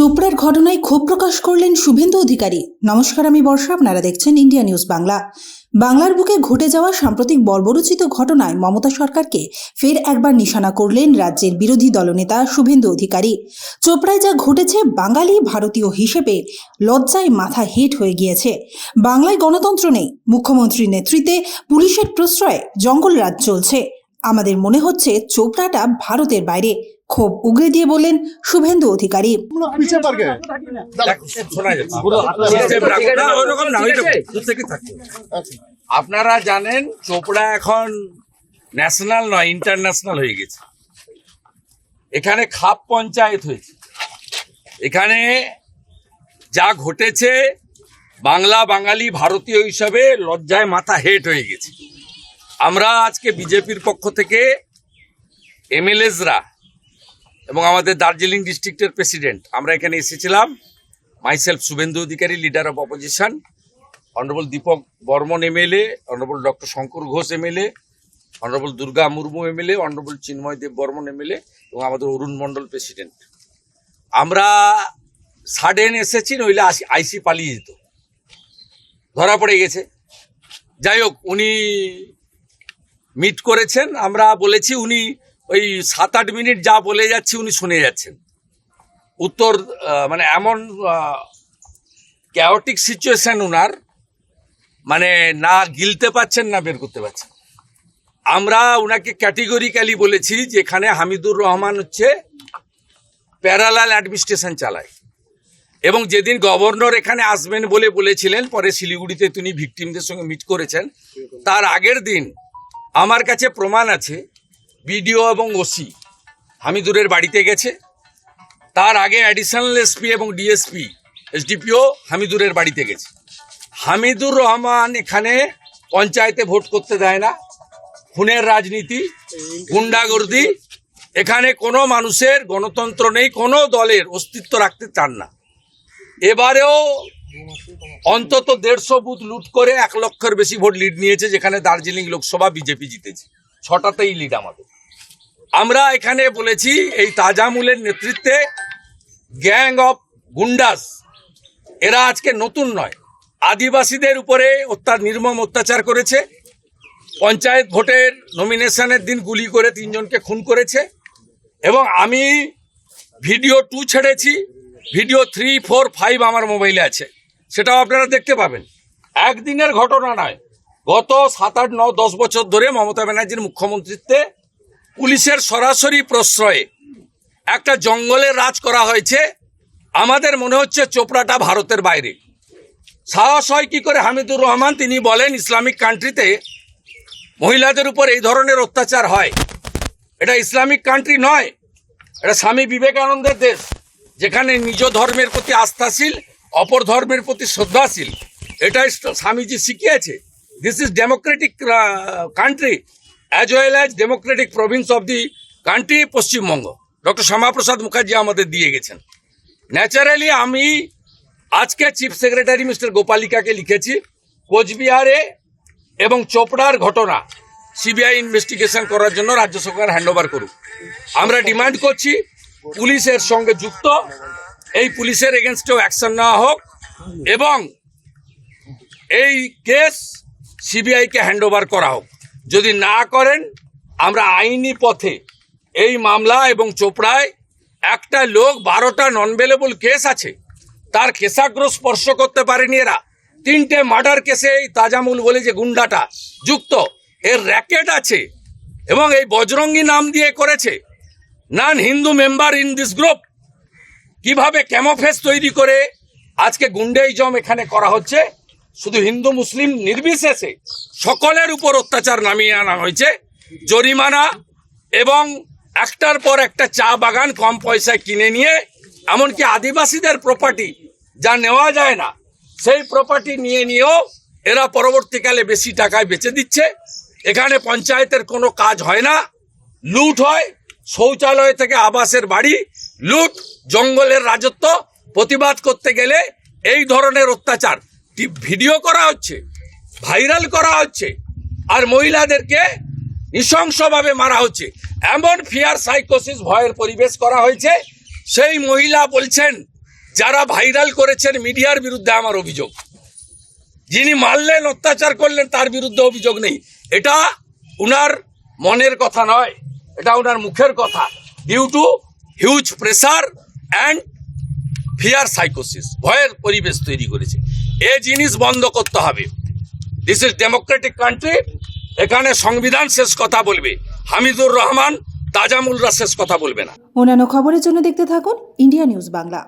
চোপড়ার ঘটনায় ক্ষোভ প্রকাশ করলেন শুভেন্দু অধিকারী। নমস্কার, আমি বর্ষা। আপনারা দেখছেন ইন্ডিয়া নিউজ বাংলা। বাংলার বুকে ঘটে যাওয়া সাম্প্রতিক বর্বরোচিত ঘটনায় মমতা সরকারকে ফের একবার নিশানা করলেন রাজ্যের বিরোধী দলনেতা শুভেন্দু অধিকারী। চোপড়ায় যা ঘটেছে বাঙালি ভারতীয় হিসেবে লজ্জায় মাথা হেট হয়ে গিয়েছে। বাংলায় গণতন্ত্র নেই, মুখ্যমন্ত্রীর নেতৃত্বে পুলিশের প্রশ্রয়ে জঙ্গল রাজ চলছে। আমাদের মনে হচ্ছে চোপড়াটা ভারতের বাইরে। খুব উগড়ে দিয়ে বললেন শুভেন্দু অধিকারী। আপনারা জানেন চোপড়া এখন ন্যাশনাল নয় ইন্টারন্যাশনাল হয়ে গেছে। এখানে খাপ পঞ্চায়েত হয়েছে। এখানে যা ঘটেছে বাংলা বাঙালি ভারতীয় হিসাবে লজ্জায় মাথা হেট হয়ে গেছে। আমরা আজকে বিজেপির পক্ষ থেকে এমএলএসরা এবং আমাদের দার্জিলিং ডিস্ট্রিক্টের প্রেসিডেন্ট, আমরা এখানে এসেছিলাম। Myself Suvendu Adhikari leader of opposition honourable Dipak Barman MLA honourable doctor Shankar Ghosh MLA honourable Durga Murmu MLA honourable Chinmoy Deb Barman MLA এবং আমাদের অরুণ মণ্ডল প্রেসিডেন্ট। আমরা সাডেন এসেছি, নইলে আসি- আইসি পালিয়ে যেত। ধরা পড়ে গেছে। যাই হোক, উনি মিট করেছেন, আমরা বলেছি উনি ওই সাত আট মিনিট যা বলে যাচ্ছি উনি শুনে যাচ্ছেন। উত্তর মানে এমন ক্যাওটিক সিচুয়েশন উনার মানে না গিলতে পাচ্ছেন না বের করতে পারছেন। আমরা ওনাকে ক্যাটেগরিক্যালি বলেছি যে এখানে হামিদুর রহমান হচ্ছে প্যারালাল অ্যাডমিনিস্ট্রেশন চালায়। এবং যেদিন গভর্নর এখানে আসবেন বলে বলেছিলেন, পরে শিলিগুড়িতে তিনি ভিকটিমদের সঙ্গে মিট করেছেন, তার আগের দিন আমার কাছে প্রমাণ আছে বিডিও এবং ওসি হামিদুরের বাড়িতে গেছে। তার আগে অ্যাডিশনাল এসপি এবং ডিএসপি এসডিপিও হামিদুরের বাড়িতে গেছে। হামিদুর রহমান এখানে পঞ্চায়েতে ভোট করতে দেয় না। খুনের রাজনীতি, গুন্ডাগর্দি, এখানে কোনো মানুষের গণতন্ত্র নেই, কোনো দলের অস্তিত্ব রাখতে চান না। এবারেও অন্তত দেড়শো বুথ লুট করে এক লক্ষের বেশি ভোট লিড নিয়েছে, যেখানে দার্জিলিং লোকসভা বিজেপি জিতেছে। ছটাতেই লিড আমাদের। আমরা এখানে বলেছি, এই তাজামুলের নেতৃত্বে গ্যাং অফ গুন্ডাস, এরা আজকে নতুন নয়, আদিবাসীদের উপরে অত্যা নির্মম অত্যাচার করেছে। পঞ্চায়েত ভোটের নমিনেশনের দিন গুলি করে তিনজনকে খুন করেছে। এবং আমি ভিডিও টু ছেড়েছি, ভিডিও থ্রি ফোর ফাইভ আমার মোবাইলে আছে। সেটাও আপনারা দেখতে পাবেন। একদিনের ঘটনা নয়। গত সাত আট, ন, দশ বছর ধরে মমতা ব্যানার্জির মুখ্যমন্ত্রীত্বে পুলিশের সরাসরি প্রশ্রয়ে একটা জঙ্গলের রাজ করা হয়েছে। আমাদের মনে হচ্ছে চোপড়াটা ভারতের বাইরে। সাহস হয় কী করে হামিদুর রহমান? তিনি বলেন, ইসলামিক কান্ট্রিতে মহিলাদের উপর এই ধরনের অত্যাচার হয়। এটা ইসলামিক কান্ট্রি নয়। এটা স্বামী বিবেকানন্দের দেশ, যেখানে নিজ ধর্মের প্রতি আস্থাশীল অপর ধর্মের প্রতি শ্রদ্ধাশীল। এটাই স্বামীজি শিখিয়েছে। This is democratic country as well as democratic province of the country Paschimbanga. Doctor Shyamaprasad Mukherjee আমাদের দিয়ে গেছেন। ন্যাচারালি আমি আজকে চিফ সেক্রেটারি মিস্টার গোপালিকাকে লিখেছি কোচবিহারে এবং চোপড়ার ঘটনা সিবিআই ইনভেস্টিগেশন করার জন্য রাজ্য সরকার হ্যান্ডওভার করুক। আমরা ডিমান্ড করছি পুলিশের সঙ্গে যুক্ত এই পুলিশের এগেনস্টেও অ্যাকশন নেওয়া হোক এবং এই কেস সিবিআইকে হ্যান্ডওভার করা হোক। যদি না করেন, আমরা আইনি পথে এই মামলা এবং চোপড়ায় একটা লোক বারোটা নন বেলেবল কেস আছে, তার কেশাগ্র স্পর্শ করতে পারেনি এরা। তিনটে মার্ডার কেসে এই তাজামুল বলে যে গুন্ডাটা যুক্ত, এর র্যাকেট আছে এবং এই বজরঙ্গি নাম দিয়ে করেছে। Non Hindu member in this group কীভাবে ক্যামোফেস তৈরি করে আজকে গুন্ডেইজম এখানে করা হচ্ছে? শুধু হিন্দু, মুসলিম নির্বিশেষে সকলের উপর অত্যাচার নামিয়ে আনা হয়েছে। জরিমানা এবং একটার পর একটা চা বাগান কম পয়সায় কিনে নিয়ে, এমনকি আদিবাসীদের প্রপার্টি যা নেওয়া যায় না, সেই প্রপার্টি নিয়ে নিয়েও এরা পরবর্তীকালে বেশি টাকায় বেচে দিচ্ছে। এখানে পঞ্চায়েতের কোনো কাজ হয় না, লুট হয় শৌচালয় থেকে আবাসের বাড়ি, লুট, জঙ্গলের রাজত্ব, প্রতিবাদ করতে গেলে এই ধরনের অত্যাচার ভিডিও করা হচ্ছে, ভাইরাল করা হচ্ছে, আর মহিলাদেরকে নৃশংসভাবে মারা হচ্ছে। এমন ফিয়ার সাইকোসিস ভয়ের পরিবেশ করা হয়েছে। সেই মহিলা বলছেন, যারা ভাইরাল করেছেন মিডিয়ার বিরুদ্ধে আমার অভিযোগ। যিনি মারলেন, অত্যাচার করলেন, তার বিরুদ্ধে অভিযোগ নেই। এটা উনার মনের কথা নয়। এটা ওনার মুখের কথা। Due to huge pressure and fear সাইকোসিস ভয়ের পরিবেশ তৈরি করেছে। এ জিনিস বন্ধ করতে হবে। দিস ইজ ডেমোক্রেটিক কান্ট্রি এখানে সংবিধান শেষ কথা বলবে। হামিদুর রহমান, তাজামুলরা শেষ কথা বলবে না। অন্যান্য খবরের জন্য দেখতে থাকুন ইন্ডিয়া নিউজ বাংলা।